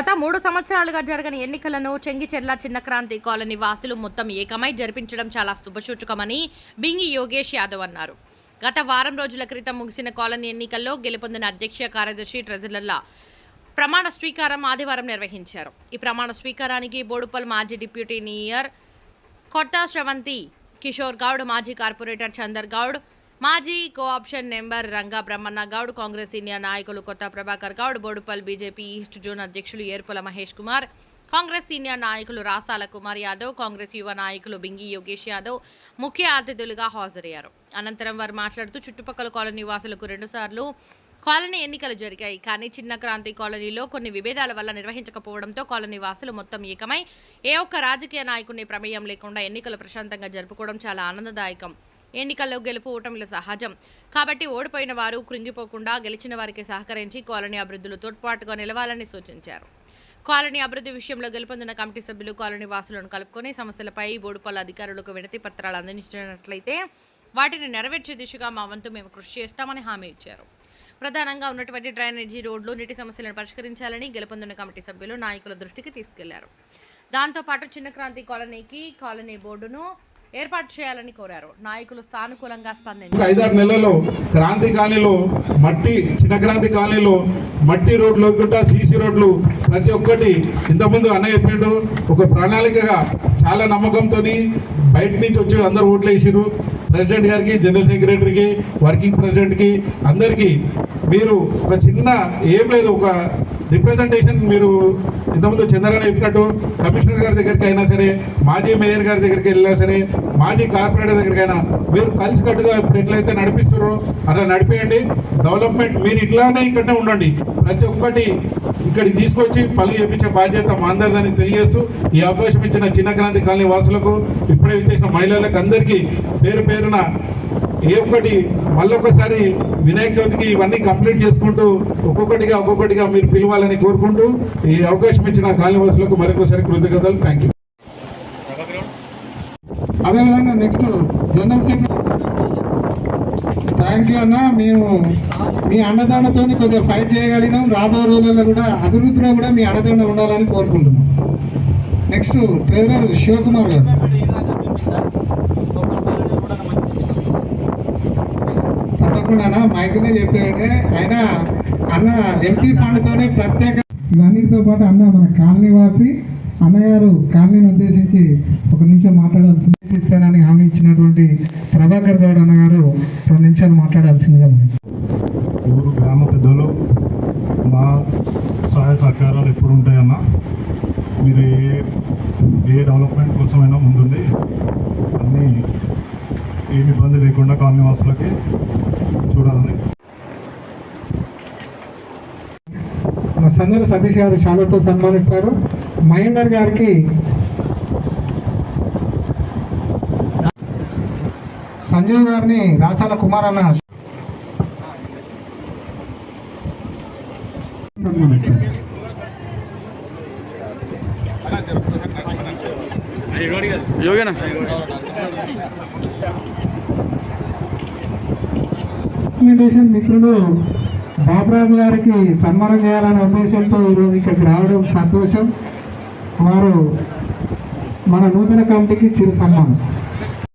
గత మూడు సంవత్సరాలుగా జరగని ఎన్నికలను చెంగిచెర్ల చిన్నక్రాంతి కాలనీ వాసులు మొత్తం ఏకమై జరిపించడం చాలా శుభసూచకమని బింగి యోగేష్ యాదవ్ అన్నారు. గత వారం రోజుల క్రితం ముగిసిన కాలనీ ఎన్నికల్లో గెలుపొందిన అధ్యక్ష కార్యదర్శి ట్రెజరర్ల ప్రమాణ స్వీకారం ఆదివారం నిర్వహించారు. ఈ ప్రమాణ స్వీకారానికి బోడుపల్ మాజీ డిప్యూటీ మేయర్ కొట్ట శ్రవంతి కిషోర్ గౌడ్ మాజీ కార్పొరేటర్ చందర్ గౌడ్ మాజీ cooption member Ranga Brahmanna Goud Congress senior నాయకులు కొత్త Prabhakar Goud Boduppal BJP east zone అధ్యక్షులు ఏర్పుల మహేష్ కుమార్ కాంగ్రెస్ సీనియర్ నాయకులు రాసాల కుమార్ యాదవ్ కాంగ్రెస్ యువ నాయకులు బింగి యోగేష్ యాదవ్ ముఖ్య అతిథులుగా హాజరయ్యారు. అనంతరం వారు మాట్లాడుతూ చుట్టుపక్కల కాలనీ వాసులకు రెండుసార్లు కాలనీ ఎన్నికలు జరిగాయి. కానీ చిన్న క్రాంతి కాలనీలో కొన్ని విభేదాల వల్ల నిర్వహించకపోవడంతో కాలనీ వాసులు మొత్తం ఏకమై ఏ ఒక్క రాజకీయ నాయకుని ప్రమేయం లేకుండా ఎన్నికలు ప్రశాంతంగా జరుపుకోవడం చాలా ఆనందదాయకం. ఎన్నికల్లో గెలుపు ఓటమిలు సహజం. కాబట్టి ఓడిపోయిన వారు కృంగిపోకుండా గెలిచిన వారికి సహకరించి కాలనీ అభివృద్ధిలో తోడ్పాటుగా నిలవాలని సూచించారు. కాలనీ అభివృద్ధి విషయంలో గెలుపొందిన కమిటీ సభ్యులు కాలనీ వాసులను కలుపుకొని సమస్యలపై బోడుపల్ల అధికారులకు వినతి పత్రాలు అందించినట్లయితే వాటిని నెరవేర్చే దిశగా మా వంతు మేము కృషి చేస్తామని హామీ ఇచ్చారు. ప్రధానంగా ఉన్నటువంటి డ్రైనేజీ రోడ్లు నీటి సమస్యలను పరిష్కరించాలని గెలుపొందిన కమిటీ సభ్యులు నాయకుల దృష్టికి తీసుకెళ్ళారు. దాంతోపాటు చిన్న క్రాంతి కాలనీకి కాలనీ బోర్డును ఏర్పాటు చేయాలని కోరారు. నాయకులు సానుకూలంగా స్పందించారు. ఐదారు నెలల్లో క్రాంతి కాలనీలో మట్టి చిన్న క్రాంతి కాలనీలో మట్టి రోడ్లు కూడా సీసీ రోడ్లు ప్రతి ఒక్కటి ఇంతకుముందు అన్న చెప్పిండు ఒక ప్రణాళికగా చాలా నమ్మకంతో బయట నుంచి వచ్చి అందరు ఓట్లు వేసిరు ప్రెసిడెంట్ గారికి జనరల్ సెక్రటరీకి వర్కింగ్ ప్రెసిడెంట్కి అందరికీ మీరు ఒక చిన్న ఏం లేదు ఒక రిప్రజెంటేషన్ మీరు ఇంతకుముందు చంద్రగారు చెప్పినట్టు కమిషనర్ గారి దగ్గరికి అయినా సరే మాజీ మేయర్ గారి దగ్గరికి వెళ్ళినా సరే మాజీ కార్పొరేటర్ దగ్గరికైనా మీరు కలిసికట్టుగా ఇప్పుడు ఎట్లయితే నడిపిస్తారో అలా నడిపేయండి. డెవలప్మెంట్ మీరు ఇట్లానే ఇక్కడనే ఉండండి. ప్రతి ఒక్కటి ఇక్కడికి తీసుకొచ్చి పనులు చేపించే బాధ్యత మా అందరిదని తెలియజేస్తూ ఈ అవకాశం ఇచ్చిన చిన్న క్రాంతి కాలనీ వాసులకు ఇప్పుడే ఇచ్చేసిన మహిళలకు అందరికీ పేరు పేరున ఏ ఒక్కటి మళ్ళొకసారి వినాయక చవితికి ఇవన్నీ కంప్లీట్ చేసుకుంటూ ఒక్కొక్కటిగా ఒక్కొక్కటిగా మీరు పిలవాలని కోరుకుంటూ ఈ అవకాశం ఇచ్చిన కాలనీవాసులకు మరొకసారి కృతజ్ఞతలు. థ్యాంక్ యూ అదేవిధంగా next general secretary. Thank you అన్న మేము మీ అండదండతో కొద్దిగా ఫైట్ చేయగలిగినాం. రాబోయే రోజుల్లో కూడా అభివృద్ధిలో కూడా మీ అండదండ ఉండాలని కోరుకుంటున్నాం. నెక్స్ట్ ట్రెజరర్ శివకుమార్ గారు. తప్పకుండా మైకునే చెప్పాడే ఆయన అన్న ఎంపీ ఫండ్తోనే ప్రత్యేక ఇవన్నిటితో పాటు అన్న మన కాలనీవాసి అన్నగారు కాలనీని ఉద్దేశించి ఒక నిమిషం మాట్లాడాల్సింది ఇస్తానని హామీ ఇచ్చినటువంటి ప్రభాకర్ గౌడ్ అన్నగారు రెండు నిమిషాలు మాట్లాడాల్సిందిగా. ఊరు గ్రామ పెద్దలు మా సహాయ సహకారాలు ఎప్పుడు ఉంటాయన్న మీరు ఏ ఏ డెవలప్మెంట్ కోసమైనా ముందుండి అన్నీ ఏమి ఇబ్బంది లేకుండా కాలనీ వాసులకి చూడాలని సందర సతీష్ గారు చాలాతో సన్మానిస్తారు. మహేందర్ గారికి సంజీవ్ గారిని రాసాల కుమార్ అన్న యోగేనా? మిత్రులు బాబురాజు గారికి సన్మానం చేయాలనే ఉద్దేశంతో ఈరోజు ఇక్కడికి రావడం సంతోషం. వారు మన నూతన కమిటీకి చిరు సన్మానం.